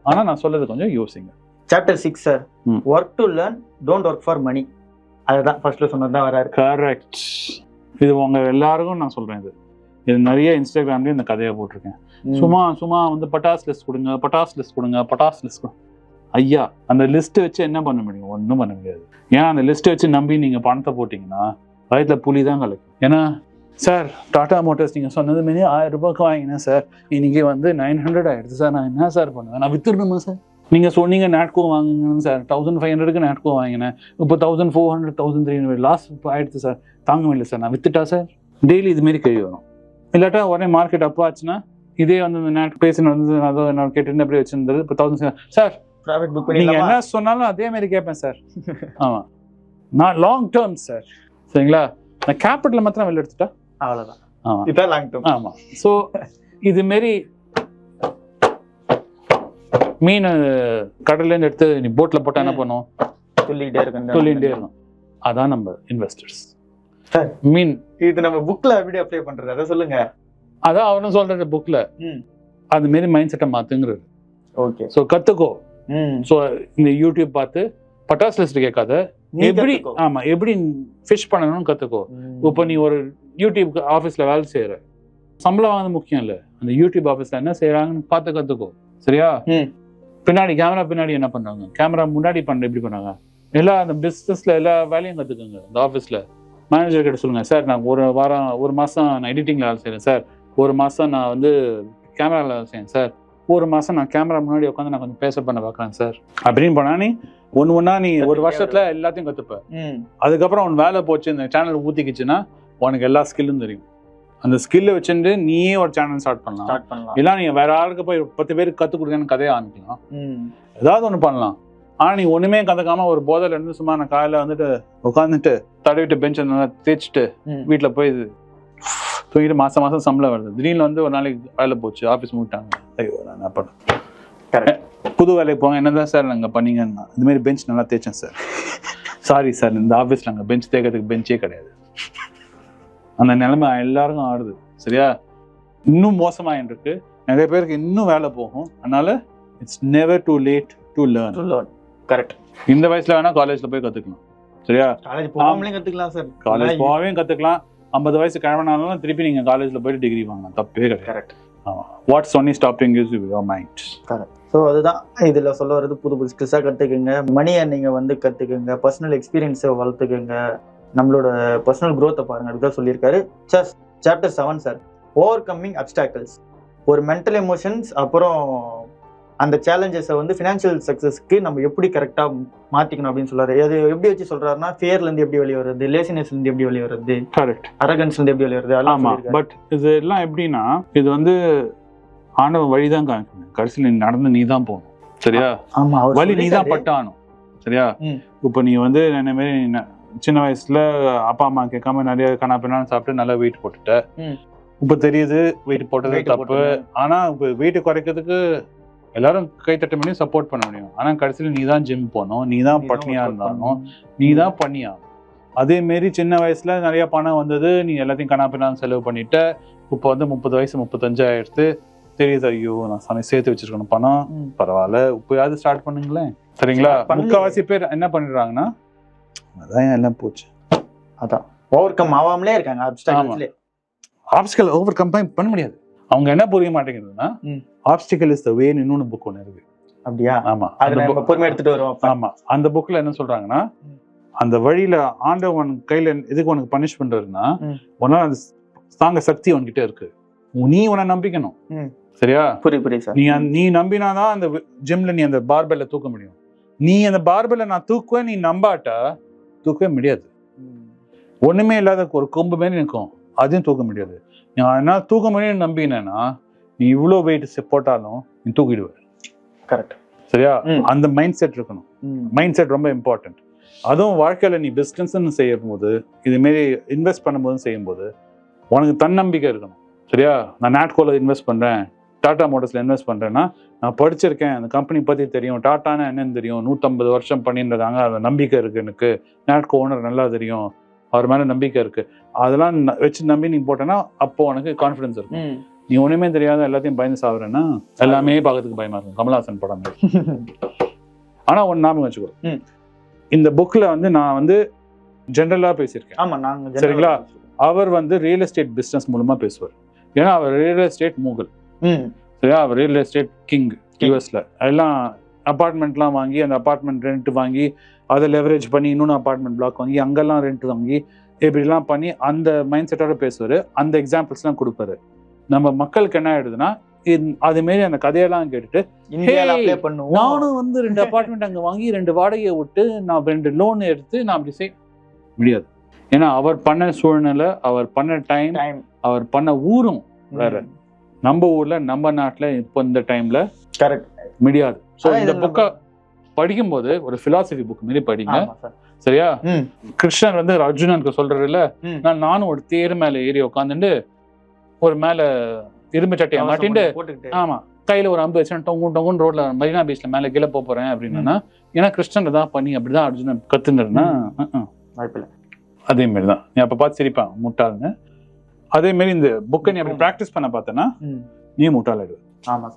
ஆனா நான் சொல்லது கொஞ்சம் யோசிங்க. Chapter six sir. Work to learn don't work for money அதுதான் ஃபர்ஸ்ட்ல சொன்னது தான் வராரு. கரெக்ட் இது உங்க எல்லாருக்கும் நான் சொல்றேன் இது. இது நிறைய இன்ஸ்டாகிராம்லயும் இந்த கதையை போட்டிருக்கேன். சும்மா சும்மா வந்து பட்டாஸ் லிஸ்ட் கொடுங்க பட்டாஸ் லிஸ்ட் கொடுங்க பட்டாஸ் லிஸ்ட் கொடுங்க ஐயா அந்த லிஸ்ட் வச்சு என்ன பண்ண முடியும்? ஒன்றும் பண்ண முடியாது. ஏன்னா அந்த லிஸ்ட் வச்சு நம்பி நீங்க பணத்தை போட்டீங்கன்னா வயத்துல புலி தான் கலைக்கும். ஏன்னா சார் டாடா மோட்டார்ஸ் நீங்க சொன்னது மாரி ஆயிரம் ரூபாய்க்கு வாங்கினேன் சார். இன்னைக்கு வந்து நைன் ஹண்ட்ரட் ஆயிடுச்சு சார். நான் என்ன சார் பண்ணுவேன்? நான் வித்துடணுமா சார்? நீங்க சொன்னீங்க நாட்கோ வாங்குங்கன்னு சார். தௌசண்ட் ஃபைவ் ஹண்ட்ரடுக்கு நாட்கோ வாங்கினேன். இப்போ thousand four hundred thousand three hundred loss ஆயிடுச்சு சார். தாங்க முடியல சார். நான் வித்துட்டா சார்? டெய்லி இது மாரி கேள்வி வரும். இல்லாட்டா உடனே மார்க்கெட் அப் ஆச்சுன்னா இதே வந்து இந்த நேட் பேசின வந்து அதோ நான் கேட்டு அப்படியே வச்சிருந்தது. இப்போ தௌசண்ட் சார் ப்ராஃபிட் புக் நீங்க பண்ணிடலாமா? என்ன சொன்னாலும் அதே மாதிரி கேட்பேன் சார் ஆமா. நான் லாங் டேர்ம் சார் சரிங்களா? நான் கேபிட்டல் மாத்திரம் வெளில எடுத்துட்டா? அவ்வளவுதான். ஆமா. இதுதான் லாங் டேர்ம் ஆமா. ஸோ இது மாரி மீன் கடல்ல இருந்து எடுத்து நீ போட்ல போட்டா என்ன. பண்ணும்? சொல்லிக்கிட்டே இருக்கு சொல்லிகிட்டே இருக்கும். அதான் நம்ம இன்வெஸ்டர்ஸ் சார். மீன். இது நம்ம புக்ல எப்படி அப்ளை பண்றது. அதை சொல்லுங்க. அதான் அவனும் சொல்ற புக்ல. அது மாரி மைண்ட் செட்டை மாத்துங்கிறது ஓகே ஸோ கத்துக்கோ. ஸோ இந்த யூடியூப் பார்த்து பட்டாஸ் லிஸ்ட் கேட்காத. எப்படி. ஆமா எப்படி ஃபிஷ் பண்ணணும்னு கத்துக்கோ. இப்போ நீ ஒரு யூடியூப் ஆஃபீஸ்ல வேலை செய்யற சம்பளம் வாங்குறது முக்கியம் இல்ல. அந்த யூடியூப் ஆஃபீஸ்ல என்ன செய்யறாங்கன்னு பார்த்து கத்துக்கோ. சரியா. பின்னாடி கேமரா பின்னாடி என்ன பண்றாங்க கேமரா முன்னாடி பண்ற எப்படி பண்ணாங்க எல்லா அந்த பிசினஸ்ல எல்லா வேலையும் கத்துக்கோங்க அந்த ஆஃபீஸ்ல மேனேஜர் கிட்ட சொல்லுங்க. சார் நான் ஒரு வாரம் ஒரு மாசம் நான் எடிட்டிங்ல வேலை செய்யறேன் சார் ஒரு மாசம் நான் வந்து கேமரால வேலை செய்யறேன் சார் ஒரு மாசம் நான் கேமரா முன்னாடி உட்காந்து நான் கொஞ்சம் பேச பண்ண பார்க்குறேன் சார் அப்படின்னு போனா நீ ஒன்று ஒன்றா நீ ஒரு வருஷத்துல எல்லாத்தையும் கற்றுப்ப அதுக்கப்புறம் உன் வேலை போச்சு இந்த சேனல் ஊற்றிக்கிச்சுன்னா உனக்கு எல்லா ஸ்கில்லும் தெரியும். அந்த ஸ்கில்லை வச்சுட்டு நீயே ஒரு சேனல் ஸ்டார்ட் பண்ணலாம். ஸ்டார்ட் பண்ணலாம். இல்லை நீங்க வேற ஆளுக்கு போய் பத்து பேருக்கு கற்றுக் கொடுக்கன்னு கதையை ஆரம்பிக்கலாம். ஏதாவது ஒன்று பண்ணலாம். ஆனா நீ ஒண்ணுமே கத்துக்காம ஒரு போதையில இருந்து சும்மா நான் காலையில வந்துட்டு உட்காந்துட்டு தடவிட்டு பெஞ்சை நல்லா தேய்ச்சிட்டு. வீட்டுல போய் தூங்கிட்டு மாசம் மாசம் சம்பளம் வருது. திடீர்னு வந்து ஒரு நாளைக்கு வேலை போச்சு ஆஃபீஸ் மூட்டாங்க ஐயோ நான் என்ன Correct. புது வேலைக்கு போங்க. என்னதான் சார் நாங்கள் பண்ணீங்கன்னா இது மாதிரி பெஞ்ச் நல்லா தேய்ச்சேன் சார். சாரி சார் இந்த ஆஃபீஸில் நாங்கள் பெஞ்ச் தேய்க்கிறதுக்கு பெஞ்சே கிடையாது. அந்த நிலைமை எல்லாருக்கும் ஆடுது சரியா? இன்னும் மோசமாயின்னு இருக்கு. நிறைய பேருக்கு இன்னும் வேலை போகும். அதனால it's never too late to learn correct இந்த வயசுல வேணா காலேஜ்ல போய் கத்துக்கலாம். சரியா? காலேஜ் போகாமலே கத்துக்கலாம் சார் காலேஜ் போகவே கத்துக்கலாம். ஐம்பது வயசு கிழவனாலும் திருப்பி நீங்க காலேஜ்ல போயிட்டு டிகிரி வாங்கலாம். தப்பே கிடையாது. Correct what's only stopping is your mind so அதுதான். இதுல சொல்ல வர்றது புது புது ஸ்கில்ஸாக கத்துக்குங்க. மணியை நீங்க வந்து கத்துக்குங்க. பர்சனல் எக்ஸ்பீரியன்ஸை வளர்த்துக்குங்க. நம்மளோட பர்சனல் growth-அ பாருங்க. அதுதான் சொல்லியிருக்காரு. சஸ் chapter seven sir overcoming obstacles ஒரு மென்டல் எமோஷன்ஸ் அப்புறம் அந்த சேலஞ்சஸை வந்து ஃபினான்ஷியல் சக்ஸஸ்க்கு நம்ம எப்படி கரெக்டாக மாற்றிக்கணும் அப்படின்னு சொல்றாரு அது எப்படி வச்சு சொல்றாருன்னா ஃபேர்லேருந்து எப்படி வெளியே வருது லேசினஸ்லேருந்து எப்படி வெளியே வருது கரெக்ட் அரகன்ஸ்லேருந்து எப்படி வெளியே வருது அதெல்லாம் ஆமா சொல்லியிருக்காரு. பட் இது எல்லாம் எப்படின்னா இது வந்து ஆண்டவன் வழிதான் காமிக்கணும் கடைசியில் நீ நடந்து நீ தான் போகணும் சரியா ஆமா அவர் வழி நீ தான். பட்டாகணும் சரியா. இப்போ நீ வந்து என்ன மாதிரி ந- சின்ன வயசுல அப்பா அம்மா கேட்காம நிறைய கனா பின்னான்னு சாப்பிட்டு நல்லா வெயிட் போட்டுட்ட. இப்போ தெரியுது வெயிட் போட்டது தப்பு. ஆனா இப்போ வெயிட் குறைக்கிறதுக்கு எல்லாரும் கைத்தட்ட முடியும் சப்போர்ட் பண்ண முடியும். ஆனா கடைசியில் நீ தான் ஜிம் போகணும் நீ தான் பட்னியா இருந்தாலும். நீ தான் பண்ணியா அதே மாரி சின்ன வயசுல நிறைய பணம் வந்தது நீ எல்லாத்தையும் கனா பின்னான்னு செலவு பண்ணிட்ட. இப்போ வந்து முப்பது வயசு முப்பத்தஞ்சு ஆயிடுத்து. தெரியுது ஐயோ நான் சமய சேர்த்து வச்சிருக்கணும் பணம். பரவாயில்ல இப்போயாவது ஸ்டார்ட் பண்ணுங்களேன். சரிங்களா. முக்காவாசி பேர் என்ன பண்ணிடுறாங்கன்னா? அதான் எல்லாம் போச்சு. அதான். ஓவர் கம் ஆகாமலே இருக்காங்க ஆப்ஸ்டிக்கல் ஓவர் கம்பைன் பண்ண முடியாது. அவங்க என்ன புரிய மாட்டேங்குதுன்னா. ஆப்ஸ்டிக்கல் இஸ் த வேன்னு இன்னொன்னு புக் ஒன்று இருக்கு. அப்படியா? ஆமா. அந்த பொறுமை எடுத்துட்டு வருவோம். ஆமா. அந்த புக்ல என்ன சொல்றாங்கன்னா. அந்த வழியில ஆண்டவன் கையில எதுக்கு உனக்கு பனிஷ் பண்றதுன்னா ம். உன்னால அந்த தாங்க சக்தி உன்கிட்ட இருக்கு. நீ உன்னை நம்பிக்கணும். சரியா? புரியுது சார். நீ நீ நம்பினாதான் அந்த ஜிம்ல நீ அந்த பார்பெல்ல தூக்க முடியும். நீ அந்த பார்பெல்ல நான் தூக்குவேன் நீ நம்பாட்டா தூக்கவே முடியாது. ஒண்ணுமே இல்லாத ஒரு கொம்பு மாதிரி நிற்கும் அதையும் தூக்க முடியாது. நான் என்ன தூக்க முடியும் நம்பினேன்னா நீ இவ்வளோ வெயிட் போட்டாலும் நீ தூக்கிடுவ. கரெக்ட் சரியா. அந்த மைண்ட் செட் இருக்கணும். மைண்ட் செட் ரொம்ப இம்பார்ட்டன்ட் அதுவும் வாழ்க்கையில நீ பிஸ்னஸ்ன்னு செய்யும் போது இதுமாரி இன்வெஸ்ட் பண்ணும்போது செய்யும்போது உனக்கு தன்னம்பிக்கை இருக்கணும். சரியா? நான் நாட்கோல இன்வெஸ்ட் பண்றேன். டாடா மோட்டர்ஸ்ல இன்வெஸ்ட் பண்றேன்னா நான் படிச்சிருக்கேன். அந்த கம்பெனி பத்தி தெரியும். டாட்டானா என்னன்னு தெரியும். நூற்றம்பது வருஷம் பண்ணியிருந்தாங்க அந்த நம்பிக்கை இருக்கு எனக்கு. நாட்கோ ஓனர் நல்லா தெரியும். அவர் மேல நம்பிக்கை இருக்கு. அதெல்லாம் வச்சு நம்பி நீ போட்டேன்னா அப்போ உனக்கு கான்ஃபிடன்ஸ் இருக்கும். நீ ஒண்ணுமே தெரியாத எல்லாத்தையும் பயந்து சாகுறேன்னா எல்லாமே பார்க்கறதுக்கு பயமா இருக்கும். கமல்ஹாசன் படம் மாதிரி. ஆனா ஒன்னு ஞாபகம் வச்சுக்கோ. இந்த புக்ல வந்து நான் வந்து ஜென்ரலா பேசியிருக்கேன். ஆமா நாங்க சரிங்களா? அவர் வந்து ரியல் எஸ்டேட் பிசினஸ் மூலமா பேசுவார். ஏன்னா அவர் ரியல் எஸ்டேட் மூகல். ம். சரியா? அவர் ரியல் எஸ்டேட் கிங் யூஎஸ்ல எல்லாம் அபார்ட்மெண்ட்லாம் வாங்கி அந்த அபார்ட்மெண்ட் ரெண்ட் வாங்கி அதை லெவரேஜ் பண்ணி இன்னொன்று அபார்ட்மெண்ட் பிளாக் வாங்கி அங்கெல்லாம் ரெண்ட் வாங்கி இப்படிலாம் பண்ணி அந்த மைண்ட் செட்டோட பேசுவார். அந்த எக்ஸாம்பிள்ஸ்லாம் கொடுப்பாரு. நம்ம மக்களுக்கு என்ன ஆயிடுதுன்னா அது மாரி அந்த கதையெல்லாம் கேட்டுட்டு நானும் வந்து ரெண்டு அபார்ட்மெண்ட் அங்க வாங்கி ரெண்டு வாடகையை விட்டு நான் ரெண்டு லோன் எடுத்து நான் அப்படி செய்ய முடியாது. ஏன்னா அவர் பண்ண சூழ்நிலை அவர் பண்ண டைம் டைம் அவர் பண்ண ஊரும் வேற. நம்ம ஊர்ல நம்ம நாட்டுல இப்போ இந்த டைம்ல கரெக்ட் முடியாது. ஸோ இந்த புக்கை படிக்கும்போது ஒரு பிலாசபி புக் மாரி படிங்க. சரியா? கிருஷ்ணன் வந்து அர்ஜுனனுக்கு சொல்றாருல்ல. நான் நானும் ஒரு தேர் மேல ஏறி உட்காந்துட்டு ஒரு மேல இரும்பு சட்டையை போட்டுக்கிட்டு. ஆமா கையில ஒரு அம்பு வச்சு டொங்கு டொங்குன்னு ரோட்ல மரீனா பீச்ல மேல கீழே போப் போறேன் அப்படின்னா ஏன்னா கிருஷ்ணன் தான் பண்ணி அப்படிதான் அர்ஜுனன் கத்துனா வாய்ப்பில்லை அதே மாதிரி தான். நீ அப்ப பார்த்து சிரிப்பான் முட்டாள்னு. அதே மாதிரி இந்த புக்கை நீ அப்படி ப்ராக்டிஸ் பண்ண பார்த்தனா நீ முட்டாள் ஆயிடுவ. ஆமா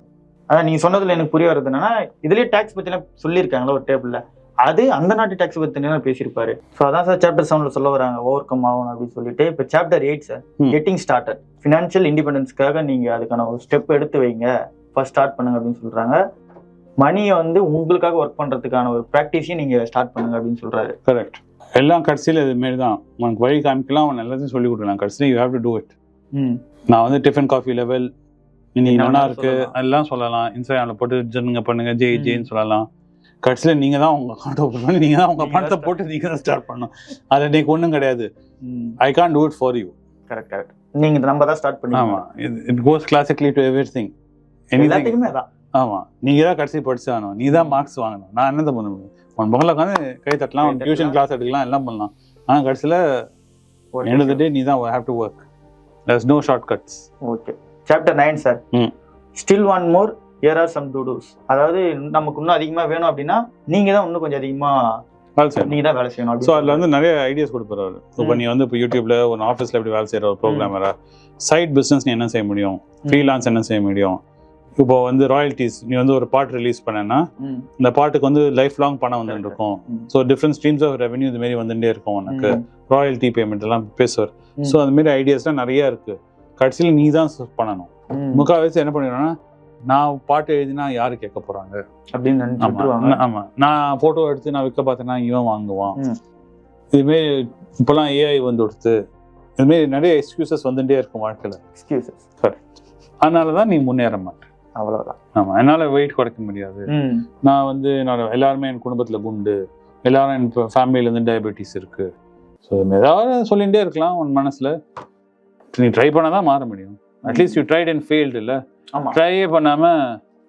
அதான் நீங்க சொன்னதுல எனக்கு புரிய வருது என்னன்னா இதுலயே டேக்ஸ் பத்தி எல்லாம் சொல்லியிருக்காங்களா ஒரு டேபிள்ல அது அந்த நாட்டு டேக்ஸ் பத்தி என்ன பேசியிருப்பாரு. ஸோ அதான் சார் சாப்டர் செவன்ல சொல்ல வராங்க ஓவர் கம் ஆகணும் அப்படின்னு சொல்லிட்டு. இப்போ chapter eight sir. Getting started financial இண்டிபெண்டன்ஸ்க்காக நீங்க அதுக்கான ஒரு ஸ்டெப் எடுத்து வைங்க. ஃபர்ஸ்ட் ஸ்டார்ட் பண்ணுங்க அப்படின்னு சொல்றாங்க. மணியை வந்து உங்களுக்காக ஒர்க் பண்றதுக்கான ஒரு ப்ராக்டிஸையும் நீங்க ஸ்டார்ட் பண்ணுங்க அப்படின்னு சொல்றாரு. கரெக்ட் எல்லாம் கடைசியில் இது மாரி தான். உனக்கு வழி காமிக்கலாம் அவன் எல்லாத்தையும் சொல்லி கொடுக்கலாம். கடைசியில் you have to do it நான் வந்து டிஃபன் காஃபி லெவல் என்ன நல்லா இருக்கு. எல்லாம் சொல்லலாம். இன்ஸ்டாகிராம்ல போட்டு ஜனுங்க பண்ணுங்க. ஜெய் ம். ஜெயின்னு சொல்லலாம். கடைசியில நீங்க தான் உங்க அக்கௌண்ட் ஓப்பன் பண்ணி நீங்க தான் உங்க பணத்தை போட்டு நீங்க தான் ஸ்டார்ட் பண்ணணும். அது இன்னைக்கு ஒண்ணும் கிடையாது. I can't do it for you correct correct நீங்க நம்ம தான் ஸ்டார்ட் பண்ணி ஆமா. It goes classically to everything anything எல்லாத்துக்குமே அதான். ஆமா. நீங்க தான் கடைசி படிச்சு ஆகணும். நீ தான் மார்க்ஸ் வாங்கணும். நான் என்னத்த பண்ண முடியும்? உன் பக்கத்துல உட்காந்து கை தட்டலாம் டியூஷன். கிளாஸ் எடுக்கலாம் எல்லாம் பண்ணலாம். ஆனா கடைசியில the day நீ தான் have to work there's no shortcuts okay chapter nine sir. Still one more here are some to dos அதாவது நமக்கு இன்னும் அதிகமா வேணும் அப்படின்னா நீங்க தான் இன்னும் கொஞ்சம் அதிகமா வேலை செய்யணும். நீங்க தான் வேலை செய்யணும் ஸோ அதில் வந்து நிறைய ஐடியாஸ் கொடுப்பாரு இப்போ. நீ வந்து இப்போ யூடியூப்ல ஒரு ஆஃபீஸில் எப்படி வேலை செய்கிற ஒரு ப்ரோக்ராமரா சைட் பிஸ்னஸ் நீ என்ன செய்ய முடியும்? ஃப்ரீலான்ஸ் என்ன செய்ய முடியும்? இப்போ வந்து ராயல்ட்டிஸ் நீ வந்து ஒரு பாட்டு ரிலீஸ் பண்ணேன்னா ம், இந்த பாட்டுக்கு வந்து லைஃப் லாங் பணம் வந்துட்டு இருக்கும். So different streams of revenue இது மாதிரி வந்துட்டே இருக்கும் உனக்கு. ராயல்ட்டி பேமெண்ட் எல்லாம் பேசுவார். ஸோ அந்த மாதிரி ஐடியாஸ்லாம் நிறைய இருக்கு. கடைசியில் நீ தான் பண்ணணும். ம். முக்கால்வாசி என்ன பண்ணிடுறோன்னா நான் பாட்டு எழுதினா யாரு கேட்க போறாங்க? அப்படின்னு ஆமா. நான் போட்டோ எடுத்து நான் விற்க பார்த்தேன்னா இவன் வாங்குவான். இதுமாரி இப்பெல்லாம் ஏஐ வந்து கொடுத்து இதுமாரி நிறைய எக்ஸ்கியூசஸ் வந்துட்டே இருக்கும் வாழ்க்கையில. எக்ஸ்கியூசஸ் அதனால தான் நீ முன்னேற மாட்டேன் அவ்வளவுதான். ஆமா. என்னால வெயிட் குறைக்க முடியாது. நான் வந்து என்னோட எல்லாருமே என் குடும்பத்துல குண்டு. எல்லாரும் என் ஃபேமிலியில இருந்து டயபெட்டிஸ் இருக்கு. ஸோ ஏதாவது சொல்லிகிட்டே இருக்கலாம் உன் மனசுல. நீ ட்ரை பண்ணாதான் மாற முடியும். At least you tried and failed இல்ல? ஆமா. ட்ரையே பண்ணாம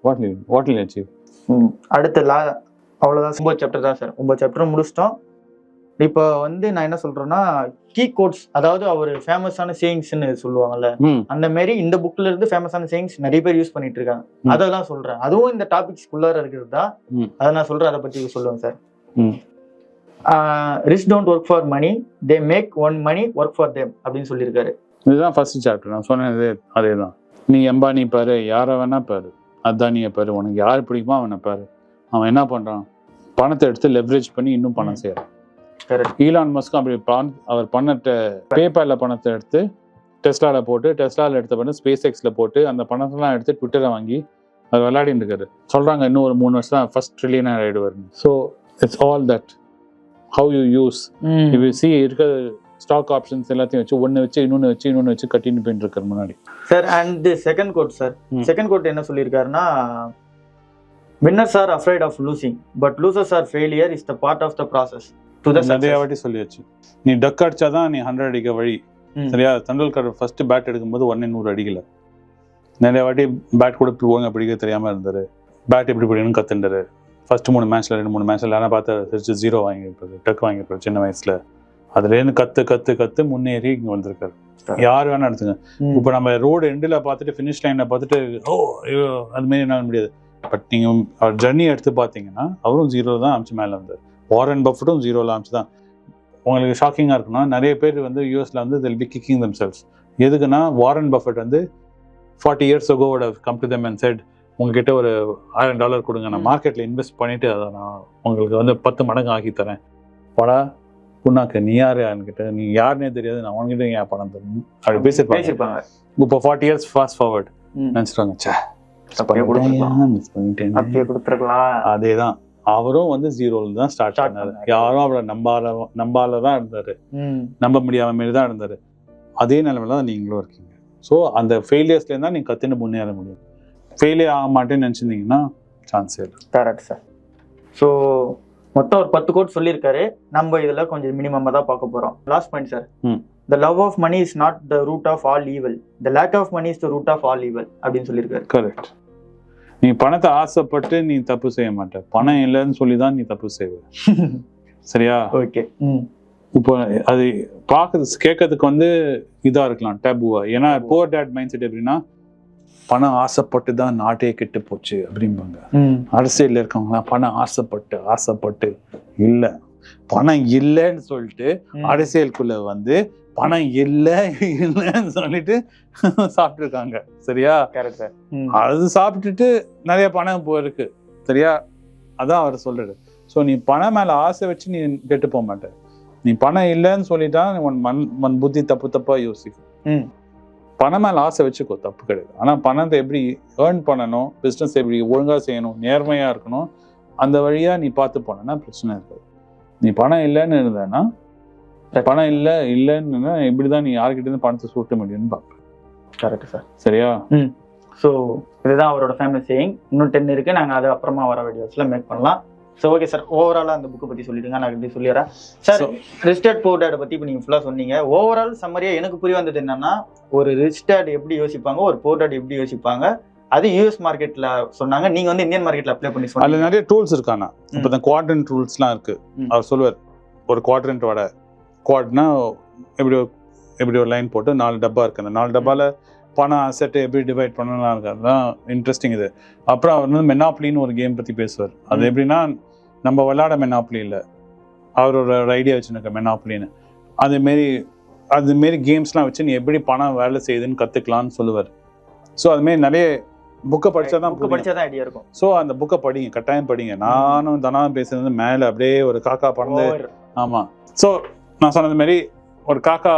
வாட் வாட் அச்சீவ் ம். அடுத்த லா அவ்வளவுதான். ஒன்பது சாப்டர் தான் சார் ஒன்பது சாப்டரும் முடிச்சிட்டோம். இப்போ வந்து நான் என்ன சொல்றேன்னா கீ கோட்ஸ் அதாவது அவர் ஃபேமஸான சேயிங்ஸ்னு சொல்லுவாங்கல்ல அந்த மாதிரி இந்த புக்ல இருந்து ஃபேமஸான சேயிங்ஸ் நிறைய பேர் யூஸ் பண்ணிட்டு இருக்காங்க. அதெல்லாம் சொல்றேன். அதுவும் இந்த டாபிக்ஸ்குள்ளார இருக்கிறது? தான். அதை நான் சொல்றேன். அதை பத்தி சொல்லுவேன் sir. Rich don't work for money they make one money work for them அப்படின்னு சொல்லியிருக்காரு. இதுதான் ஃபர்ஸ்ட் சாப்டர் நான் சொன்னது அதே தான் நீ எம்பானி பாரு யாரை வேணா பாரு. அதானியை பாரு உனக்கு யார் பிடிக்குமோ அவனை பாரு. அவன் என்ன பண்றான்? பணத்தை எடுத்து லெவரேஜ் பண்ணி இன்னும் பணம் கரெக்ட் ஈலான் மஸ்க்கும் அப்படி பண- அவர் பண்ண பேபால்ல பணத்தை எடுத்து டெஸ்லால போட்டு டெஸ்லால எடுத்த பண்ண ஸ்பேஸ் எக்ஸ்ல போட்டு அந்த பணத்தெல்லாம் எடுத்து ட்விட்டரை வாங்கி அவர் விளையாடிட்டு இருக்காரு. சொல்றாங்க இன்னும் ஒரு மூணு வருஷம் தான் ஃபர்ஸ்ட் ட்ரில்லியனர் ஆயிடுவார் so it's all that how you use இப்போ சி இருக்க ஸ்டாக் ஆப்ஷன்ஸ் எல்லாத்தையும் வச்சு ஒன்று வச்சு இன்னொன்று வச்சு இன்னொன்று வச்சு கட்டின்னு போயிட்டு இருக்காரு முன்னாடி. Sir and second quote sir. Second quote என்ன சொல்லியிருக்காருன்னா winners are afraid of losing but losers are failure is the part of the process to the நிறைய வாட்டி சொல்லியாச்சு. நீ டக் அடிச்சாதான் நீ ஹண்ட்ரட் அடிக்க வழி. சரியா? தெண்டுல்கர் ஃபர்ஸ்ட் பேட் எடுக்கும்போது ஒன்னே நூறு அடிக்கல. நிறைய வாட்டி பேட் கூட ஒழுங்கா பிடிக்க தெரியாம இருந்தாரு. பேட் எப்படி பிடிக்கணும்னு கத்துண்டாரு ஃபர்ஸ்ட் மூணு மேட்ச்ல ரெண்டு மூணு மேட்ச்ல யாரா பார்த்து சிரிச்சு ஜீரோ வாங்கியிருப்பாரு டக் வாங்கியிருப்பாரு சின்ன வயசுல. அதுலேருந்து கத்து கத்து கத்து முன்னேறி இங்க வந்திருக்காரு. யார் வேணா எடுத்துங்க. இப்போ நம்ம ரோடு எண்டில் பார்த்துட்டு ஃபினிஷ் லைனை பார்த்துட்டு ஓ ஐயோ அது மாதிரி என்ன முடியாது. பட் நீங்க அவர் ஜர்னி எடுத்து பார்த்தீங்கன்னா அவரும் ஜீரோ தான் அமிச்சு மேலே வந்தார். வாரன் பஃபட்டும் ஜீரோவில் அமிச்சு தான் உங்களுக்கு ஷாக்கிங்காக இருக்குன்னா நிறைய பேர் வந்து யூஎஸ்ல வந்து they'll be kicking themselves எதுக்குன்னா வாரன் பஃபட் வந்து forty years அகோவோட come to them and said உங்ககிட்ட ஒரு ஆயிரம் டாலர் கொடுங்க. நான். மார்க்கெட்டில் இன்வெஸ்ட் பண்ணிட்டு அதை நான் உங்களுக்கு வந்து பத்து மடங்கு ஆக்கி தரேன் படா புண்ணாக்கு நீ யாரு? என்கிட்ட நீ யாருன்னே தெரியாது. நான் உனக்கிட்ட ஏன் பணம் தரணும்? அப்படி பேசியிருப்பாங்க. இப்போ ஃபார்ட்டி இயர்ஸ் ஃபாஸ்ட் ஃபார்வர்ட். நினச்சிட்டாங்க சே அப்படியே கொடுத்துருக்கலாம். மிஸ் பண்ணிட்டேன். அப்படியே கொடுத்துருக்கலாம். அதே தான் அவரும் வந்து ஜீரோல தான் ஸ்டார்ட் பண்ணாரு. பண்ணாரு. யாரும் அவரை நம்பால நம்பால தான் இருந்தாரு நம்ப முடியாம மாரி தான் இருந்தாரு. அதே நிலைமையில தான் நீங்களும் இருக்கீங்க. ஸோ அந்த ஃபெயிலியர்ஸ்ல இருந்தா நீங்க கத்துன்னு முன்னேற முடியும். ஃபெயிலியர் ஆக மாட்டேன்னு நினைச்சிருந்தீங்கன்னா சான்ஸே இல்லை. கரெக்ட் சார் ஸோ மொத்தம் ஒரு பத்து கோட் சொல்லியிருக்காரு. நம்ம இதுல கொஞ்சம் மினிமமாக தான் பார்க்க போறோம். Last point sir. The love of money is not the root of all evil the lack of money is the root of all evil அப்படின்னு சொல்லியிருக்காரு. கரெக்ட் நீ பணத்தை ஆசைப்பட்டு நீ தப்பு செய்ய மாட்ட. பணம் இல்லைன்னு சொல்லி தான் நீ தப்பு செய்வ. சரியா? ஓகே இப்போ அது பார்க்கறது கேட்கறதுக்கு வந்து இதா இருக்கலாம் டேபுவா ஏன்னா. போர் டேட் மைண்ட் செட் எப்படின்னா பணம் ஆசைப்பட்டு தான் நாட்டே கெட்டு போச்சு அப்படிம்பாங்க. ம். அரசியல்ல இருக்கவங்களாம் பணம் ஆசைப்பட்டு ஆசைப்பட்டு இல்ல. பணம் இல்லைன்னு சொல்லிட்டு. அரசியலுக்குள்ள வந்து பணம் இல்லை இல்லைன்னு சொல்லிட்டு சாப்பிட்டுருக்காங்க. சரியா? அது சாப்பிட்டுட்டு நிறைய பணம் போயிருக்கு சரியா? அதான் அவர் சொல்றாரு ஸோ நீ பணம் மேல ஆசை வச்சு நீ கெட்டு போக மாட்ட. நீ பணம் இல்லைன்னு சொல்லிட்டா உன் மண் மண் புத்தி தப்பு தப்பா யோசிக்கும். பணம் மேல ஆசை வச்சுக்கோ தப்பு கிடையாது. ஆனா பணத்தை எப்படி ஏர்ன் பண்ணணும் பிசினஸ் எப்படி ஒழுங்கா செய்யணும் நேர்மையா இருக்கணும் அந்த வழியா நீ பார்த்து போனேன்னா பிரச்சனை இருக்காது. நீ பணம் இல்லைன்னு இருந்தேன்னா பணம் இல்லை இல்லைன்னு இப்படிதான் நீ யார்கிட்ட இருந்து பணத்தை சுட்ட முடியும்னு பார்ப்ப. கரெக்ட் சார் சரியா? ம். ஸோ இதுதான் அவரோட ஃபேமிலி சேயிங் இன்னும் டென் இருக்கு. நாங்கள் அதை அப்புறமா வர வீடியோஸ்ல மேக் பண்ணலாம். ஸோ ஓகே சார் ஓவராலாக அந்த புக்கை பற்றி சொல்லிடுங்க. நான் இப்படி சொல்லிடுறேன். சார் ரிஸ்டர்ட் போர் டேட் பற்றி இப்போ நீங்கள் ஃபுல்லாக சொன்னீங்க. ஓவரால் சம்மரியாக எனக்கு புரிய வந்தது என்னன்னா ஒரு ரிஸ்டர்ட் எப்படி யோசிப்பாங்க ஒரு போர் டேட் எப்படி யோசிப்பாங்க அது யூஎஸ் மார்க்கெட்ல சொன்னாங்க. நீங்க வந்து இந்தியன் மார்க்கெட்ல அப்ளை பண்ணி அதுல சொன்னீங்க நிறைய டூல்ஸ் இருக்காண்ணா. இப்போ இந்த குவாட்ரண்ட் ரூல்ஸ்லாம் இருக்கு. அவர் சொல்லுவார் ஒரு குவாட்ரண்ட்டோட குவாட்னா எப்படி எப்படி ஒரு லைன் போட்டு நாலு டப்பா இருக்கு. அந்த நாலு டப்பால பணம் அசெட் எப்படி டிவைட் பண்ணலாம் இருக்கு அதுதான் இன்ட்ரெஸ்டிங் இது. அப்புறம் அவர் வந்து மெனாப்ளின்னு ஒரு கேம் பத்தி பேசுவார். அது. எப்படின்னா நம்ம விளையாட மெனாப்ளி இல்லை. அவரோட ஒரு ஐடியா வச்சுருக்க மெனாப்ளின்னு அது மாரி அது மாரி கேம்ஸ்லாம் வச்சு நீ எப்படி பணம் வேலை செய்யுதுன்னு கத்துக்கலாம்னு சொல்லுவார். ஸோ அது மாரி நிறைய புக்கை படிச்சா தான் புக்கு படிச்சா தான் ஐடியா இருக்கும். ஸோ அந்த புக்கை படிங்க கட்டாயம் படிங்க. நானும் தனா பேசுறது மேலே அப்படியே ஒரு காக்கா பறந்து Over. ஆமா. ஸோ நான் சொன்னது மாதிரி ஒரு காக்கா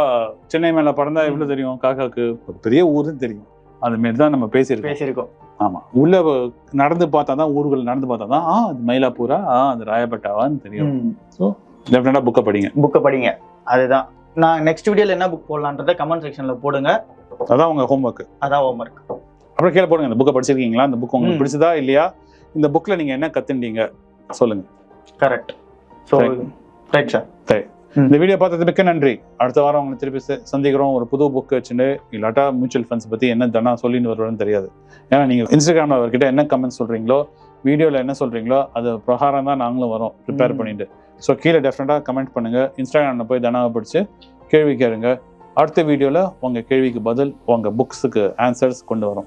சென்னை மேல பறந்தா எவ்வளவு தெரியும்? காக்காக்கு ஒரு பெரிய ஊருன்னு தெரியும். அது மாரி தான் நம்ம பேசியிருக்கோம். பேசியிருக்கோம். ஆமா. உள்ள நடந்து பார்த்தா தான் ஊர்கள் நடந்து பார்த்தா தான் ஆ அது மயிலாப்பூரா? ஆ அது ராயப்பட்டாவான்னு தெரியும். டெஃபினட்டா புக்கை படிங்க. புக்கை படிங்க. அதுதான். நான் நெக்ஸ்ட் வீடியோல என்ன புக் போடலான்றத கமெண்ட் செக்ஷன்ல போடுங்க. அதான் உங்க ஹோம்ஒர்க் அதான் ஹோம்ஒர்க் அப்புறம் கீழே போடுங்க. இந்த புக்கை படிச்சிருக்கீங்களா? இந்த புக் உங்களுக்கு. பிடிச்சதா இல்லையா? இந்த புக்ல நீங்க என்ன கத்துண்டீங்க சொல்லுங்க. Correct so. ரைட் சார் இந்த வீடியோ பார்த்தது மிக்க நன்றி. அடுத்த வாரம் உங்களை திருப்பி சந்திக்கிறோம். ஒரு புது புக் வச்சுட்டு இல்லாட்டா மியூச்சுவல் ஃபண்ட்ஸ் பத்தி என்ன தனா சொல்லின்னு வருவான்னு தெரியாது. ஏன்னா நீங்க இன்ஸ்டாகிராம்ல அவர்கிட்ட என்ன கமெண்ட் சொல்றீங்களோ வீடியோல என்ன சொல்றீங்களோ அது பிரகாரம் தான் நாங்களும் வரோம் ப்ரிப்பேர். பண்ணிட்டு. ஸோ கீழே டெஃபினட்டா கமெண்ட் பண்ணுங்க. இன்ஸ்டாகிராம்ல போய் தனாவை பிடிச்சு கேள்வி கேளுங்க. அடுத்த வீடியோல உங்க கேள்விக்கு பதில் உங்க புக்ஸுக்கு ஆன்சர்ஸ் கொண்டு வரோம்.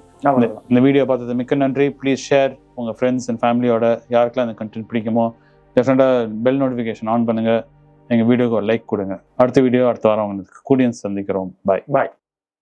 இந்த- வீடியோ பார்த்தது மிக்க நன்றி. ப்ளீஸ் ஷேர் உங்க ஃப்ரெண்ட்ஸ் அண்ட் ஃபேமிலியோட யாருக்கெல்லாம் இந்த கண்டென்ட் பிடிக்குமோ டெஃபினட்டா பெல் நோட்டிஃபிகேஷன் ஆன் பண்ணுங்க. எங்கள் வீடியோக்கு லைக் கொடுங்க. அடுத்த வீடியோ அடுத்த வாரம் உங்களுக்கு கூடியன்ஸ் சந்திக்கிறோம். பாய் பாய்